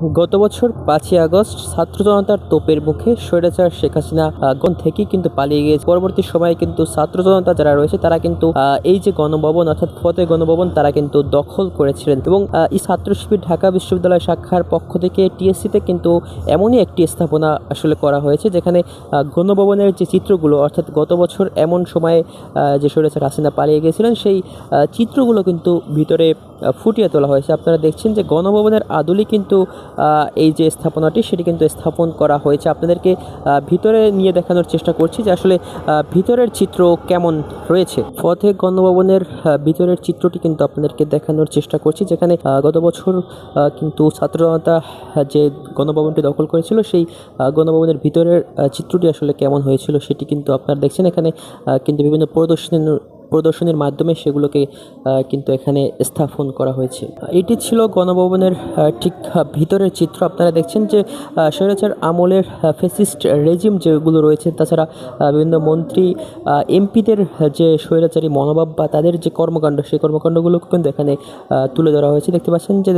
গত বছর পাঁচই আগস্ট ছাত্র জনতার তোপের মুখে স্বৈরাচার শেখ হাসিনা গণ থেকেই কিন্তু পালিয়ে গিয়েছে। পরবর্তী সময়ে কিন্তু ছাত্র জনতা যারা রয়েছে, তারা কিন্তু এই যে গণভবন অর্থাৎ ফতে গণভবন, তারা কিন্তু দখল করেছিলেন। এবং এই ছাত্র শিবির ঢাকা বিশ্ববিদ্যালয় শাখার পক্ষ থেকে টিএসসিতে কিন্তু এমনই একটি স্থাপনা আসলে করা হয়েছে, যেখানে গণভবনের যে চিত্রগুলো, অর্থাৎ গত বছর এমন সময়ে যে স্বৈরাচার হাসিনা পালিয়ে গিয়েছিলেন, সেই চিত্রগুলো কিন্তু ভিতরে ফুটিয়ে তোলা হয়েছে। আপনারা দেখছেন যে গণভবনের আদলে কিন্তু এই যে স্থাপনাটি, সেটি কিন্তু স্থাপন করা হয়েছে। আপনাদেরকে ভিতরে নিয়ে দেখানোর চেষ্টা করছি যে আসলে ভিতরের চিত্র কেমন রয়েছে। ফতে গণভবনের ভিতরের চিত্রটি কিন্তু আপনাদেরকে দেখানোর চেষ্টা করছি, যেখানে গত বছর কিন্তু ছাত্র জনতা যে গণভবনটি দখল করেছিল, সেই গণভবনের ভিতরের চিত্রটি আসলে কেমন হয়েছিল, সেটি কিন্তু আপনারা দেখছেন। এখানে কিন্তু বিভিন্ন প্রদর্শনী প্রদর্শনীর মাধ্যমে সেগুলোকে কিন্তু এখানে স্থাপন করা হয়েছে। এটি ছিল গণভবনের ঠিক ভিতরের চিত্র। আপনারা দেখছেন যে স্বৈরাচার আমলের ফেসিস্ট রেজিম যেগুলো রয়েছে, তাছাড়া বিভিন্ন মন্ত্রী এমপিদের যে স্বৈরাচারী মনোভাব বা তাদের যে কর্মকাণ্ড, সেই কর্মকাণ্ডগুলোকে কিন্তু এখানে তুলে ধরা হয়েছে। দেখতে পাচ্ছেন যে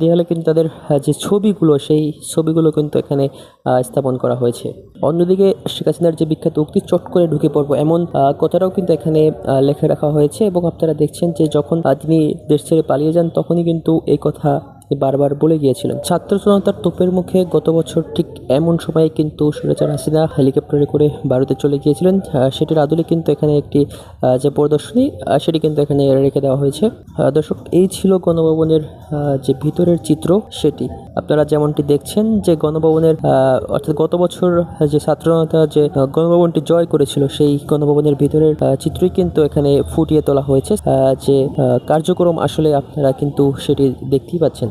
দেয়ালে কিন্তু তাদের যে ছবিগুলো, সেই ছবিগুলো কিন্তু এখানে স্থাপন করা হয়েছে। অন্যদিকে শেখ হাসিনার যে বিখ্যাত উক্তি, চট করে ঢুকে পড়ব এমন কথাটাও কিন্তু এখানে লেখা রাখা হয়েছে এবং আপনারা দেখছেন যে যখন তিনি দেশ ছেড়ে পালিয়ে যান, তখনই কিন্তু এই কথা বারবার বলে গিয়েছিলেন ছাত্র জনতার তোপের মুখে গত বছর ঠিক এমন সময় কিন্তু সুরেচার হাসিনা হেলিকপ্টারে করে ভারতে চলে গিয়েছিলেন। সেটির আদলে কিন্তু এখানে একটি যে প্রদর্শনী সেটি কিন্তু এখানে রেখে দেওয়া হয়েছে। দর্শক, এই ছিল গণভবনের যে ভিতরের চিত্র, সেটি। আপনারা যেমনটি দেখছেন যে গণভবনের অর্থাৎ গত বছর যে ছাত্র জনতা যে গণভবনটি জয় করেছিল, সেই গণভবনের ভিতরের চিত্রই কিন্তু এখানে ফুটিয়ে তোলা হয়েছে। যে কার্যক্রম আসলে আপনারা কিন্তু সেটি দেখতেই পাচ্ছেন।